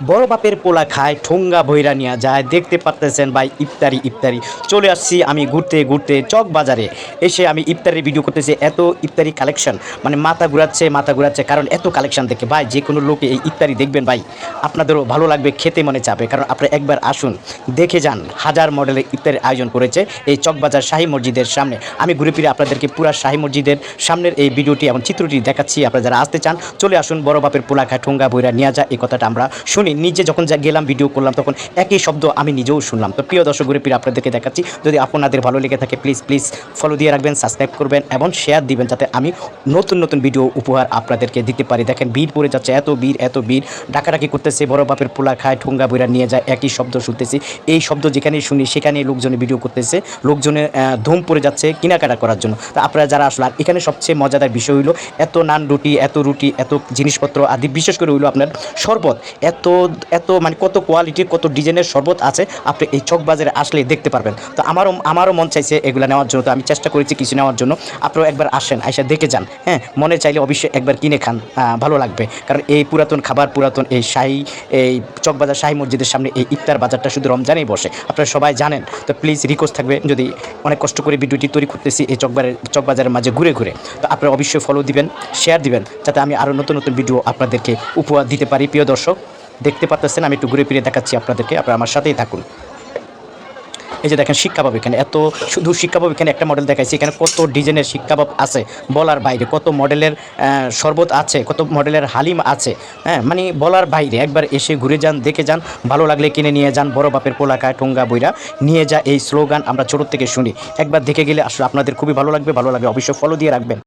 বড় বাপের পোলা খায়, ঠোঙ্গা ভৈরা নিয়ে যায়। দেখতে পারতেছেন ভাই, ইফতারি ইফতারি। চলে আসছি আমি ঘুরতে ঘুরতে চক বাজারে। এসে আমি ইফতারির ভিডিও করতেছি, এত ইফতারি কালেকশন মানে মাথা ঘুরাচ্ছে মাথা ঘুরাচ্ছে, কারণ এত কালেকশন দেখে। ভাই, যে কোনো লোকে এই ইফতারি দেখবেন ভাই। আপনাদেরও ভালো লাগবে, খেতে মনে চাবে কারণ আপনি একবার আসুন, দেখে যান, হাজার মডেলের ইফতারির আয়োজন করেছে এই চকবাজার শাহী মসজিদের সামনে। আমি ঘুরে ফিরে আপনাদেরকে পুরা শাহী মসজিদের সামনের এই ভিডিওটি এবং চিত্রটি দেখাচ্ছি। আপনারা যারা আসতে চান, চলে আসুন, বড় বাপের পোলা খায়, ঠোঙ্গা বইরা নিয়ে যা এই কথাটা আমরা শুনি নিজে যখন গেলাম ভিডিও করলাম, তখন একই শব্দ আমি নিজেও শুনলাম। তো প্রিয় দর্শক ঘুরে আপনাদেরকে দেখাচ্ছি, যদি আপনাদের ভালো লেগে থাকে প্লিজ প্লিজ ফলো দিয়ে রাখবেন সাবস্ক্রাইব করবেন এবং শেয়ার দিবেন, যাতে আমি নতুন নতুন ভিডিও উপহার আপনাদেরকে দিতে পারি। দেখেন, ভিড় পড়ে যাচ্ছে, এত ভিড় এত ভিড়। ডাকাডাকি করতেছে, বড় বাপের পোলা খায়, ঠোঙ্গা বইরা নিয়ে যায়, একই শব্দ শুনতেছি। এই শব্দ যেখানেই শুনি, সেখানেই লোকজনে ভিডিও করতেছে। লোকজনে ধুম পড়ে যাচ্ছে কেনাকাটা করার জন্য। তো আপনারা যারা আসলে, আর এখানে সবচেয়ে মজাদার বিষয় হইল, এত নান রুটি, এত রুটি, এত জিনিসপত্র, আদি বিশেষ করে হইল আপনার শরবত। এত এত মানে কত কোয়ালিটির কত ডিজাইনের শরবত আছে, আপনি এই চক বাজারে আসলে দেখতে পারবেন। তো আমারও আমারও মন চাইছে এগুলো নেওয়ার জন্য, তো আমি চেষ্টা করেছি কিছু নেওয়ার জন্য। আপনারাও একবার আসেন এসে দেখে যান হ্যাঁ? মনে চাইলে অবশ্যই একবার কিনে খান ভালো লাগবে। কারণ এই পুরাতন খাবার, পুরাতন এই শাহী, এই চকবাজার শাহী মসজিদের সামনে এই ইফতার বাজারটা শুধু রমজানেই বসে। আপনারা সবাই জানেন, তো প্লিজ রিকোয়েস্ট থাকবে, যদি অনেক কষ্ট করে ভিডিওটি তৈরি করতেছি এই চকবাজারের চকবাজারের মাঝে ঘুরে ঘুরে। তো আপনারা অবশ্যই ফলো দিবেন শেয়ার দিবেন, যাতে আমি আরও নতুন নতুন ভিডিও আপনাদেরকে উপহার দিতে পারি। প্রিয় দর্শক দেখতে পাচ্ছেন আমি একটু ঘুরে ফিরে দেখাচ্ছি আপনাদেরকে, আপনারা আমার সাথেই থাকুন। এই যে দেখেন, শিক্ষা পাবে এখানে, এত শুধু শিক্ষা পাবে এখানে একটা মডেল দেখাইছি, এখানে কত ডিজাইনের শিক্ষা পাব আছে বলার বাইরে, কত মডেলের শরবত আছে, কত মডেলের হালিম আছে হ্যাঁ মানে বলার বাইরে, একবার এসে ঘুরে যান, দেখে যান, ভালো লাগলে কিনে নিয়ে যান, বড় বাপের পোলাকায় ঠোঙ্গা বইরা, নিয়ে যা এই স্লোগান আমরা ছোটোর থেকে শুনি, একবার দেখে গেলে আসলে আপনাদের খুবই ভালো লাগবে ভালো লাগবে অবশ্যই ফলো দিয়ে রাখবেন।